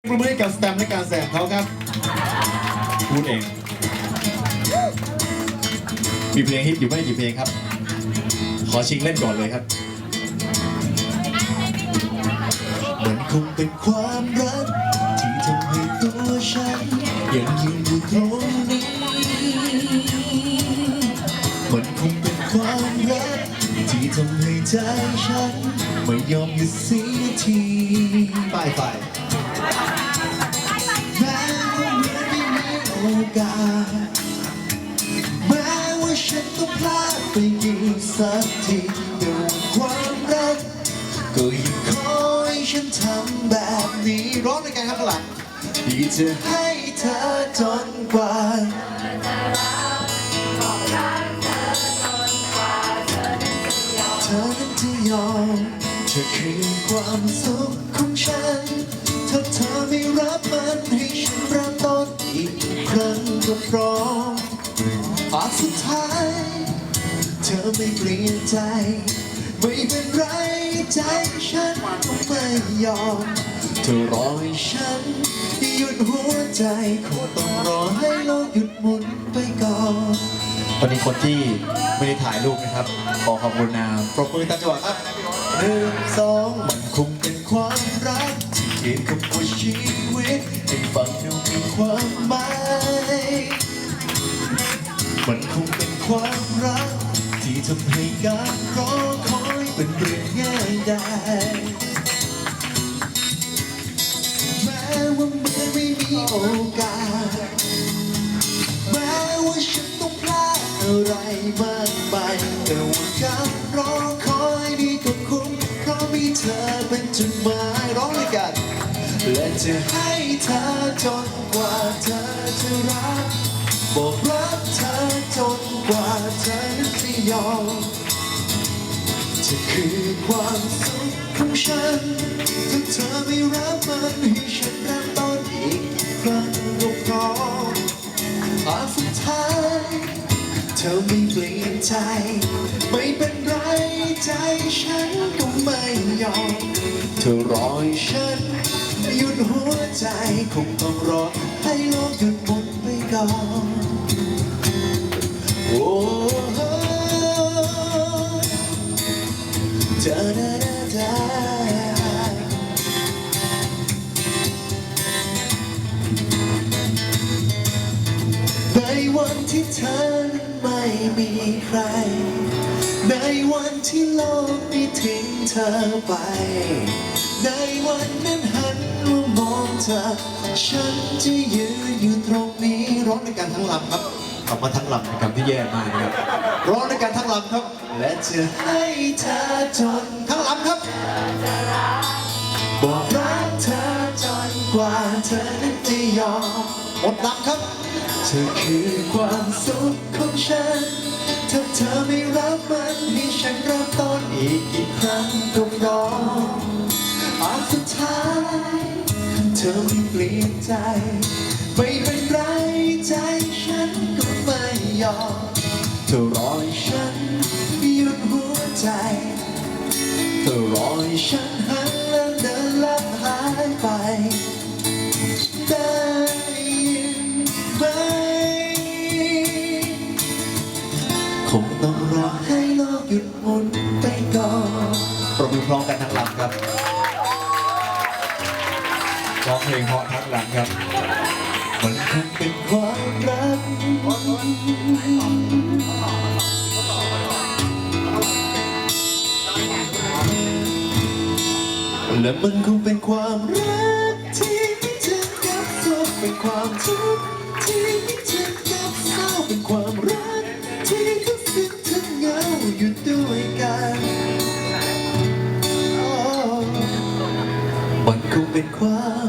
ประมือให้กับสแตมป์และการแสบเขาครับ พูดเอง มีเพลงฮิตอยู่ไม่กี่เพลงครับ ขอชิงเล่นก่อนเลยครับ มันคงเป็นความรัก ที่ทำให้ตัวฉัน ยังยืนอยู่ตรงนี้ มันคงเป็นความรัก ที่ทำให้ใจฉัน ไม่ยอมหยุดเสียที ไปไป แม้ว่ามื่อไม่มีโอกาสแม้ว่าฉันต้องพลาดไปอีกสักทีแต่ว่าความรักก็ยังขอให้ฉันทำแบบนี้ร้องด้วยกันครับข้างหลังที่จะให้เธอจนกว่าเธอนั้นจะยอมเธอคือความสุขของฉัน รับมันให้ฉันเริ่มต้นอีกครั้งก็พร้อมปากสุดท้าย เธอไม่เปลี่ยนใจ ไม่เป็นไรใจฉันก็ไม่ยอม เธอรอให้ฉัน หยุดหัวใจคงต้องรอให้โลกหยุดหมุนไปก่อนวันนี้คนที่ไม่ได้ถ่ายรูปนะครับ ขอขอบคุณนาปรบมือตามจังหวะครับหนึ่งสองมันคงเป็นความรัก ที่เขียนคำว่าชีวิตให้ฟังดูมีความหมาย มันคงเป็นความรัก ที่ทำให้การรอคอยเป็นเรื่องง่ายได้แม้ว่าเมื่อไม่มีโอกาส แม้ว่าฉันต้องพลาดอะไรมากมายแต่ว่าการรอคอยนี้ก็คุ้มเพราะมีเธอเป็น จะให้เธอจนกว่าเธอจะรัก บอกรักเธอจนกว่าเธอนั้นจะยอมเธอคือความสุขของฉัน ถ้าเธอไม่รับมันให้ฉันเริ่มต้นอีกครั้งก็พร้อมปาสุดท้ายเธอไม่เปลี่ยนใจ ไม่เป็นไรใจฉันก็ไม่ยอม เธอรอให้ฉัน หัวใจคงต้องรอให้โลกหยุดหมุนไปก่อนโอ้เธอดาดาดาในวันที่เธอนั้นไม่มีใคร ในวันที่โลกนี้ทิ้งเธอไป ในวันนั้น เธอ ฉันจะยืนอยู่ตรงนี้ร้องในการทั้งลำครับคำว่าทั้งลำเป็นคำที่แย่มากนะครับร้องในการทั้งลำครับ และจะให้เธอจนทั้งลำครับบอกรักเธอจนกว่าเธอนั้นจะยอมหมดลำครับ เธอคือความสุขของฉันถ้าเธอไม่รับมันให้ฉันเริ่มต้นอีกกี่ครั้งก็พร้อมอันสุดท้าย เธอไม่เปลี่ยนใจ ไม่เป็นไรใจฉันก็ไม่ยอมเธอรอให้ฉันหยุดหัวใจ เธอรอให้ฉันหันและเดินลับหายไป ได้ยินไหมคงต้องรอให้โลกหยุดหมุนไปก่อนปรบมือพร้อมกันทั้งลำครับ เพลงเพราะทั้งลำครับ มันคงเป็นความรักและมันคงเป็นความรักที่ไม่ถึงกับโศกเป็นความทุกข์ที่ไม่ถึงกับเศร้าเป็นความรักที่ทั้งซึ้งทั้งเงาอยู่ด้วยกันมันคงเป็นความ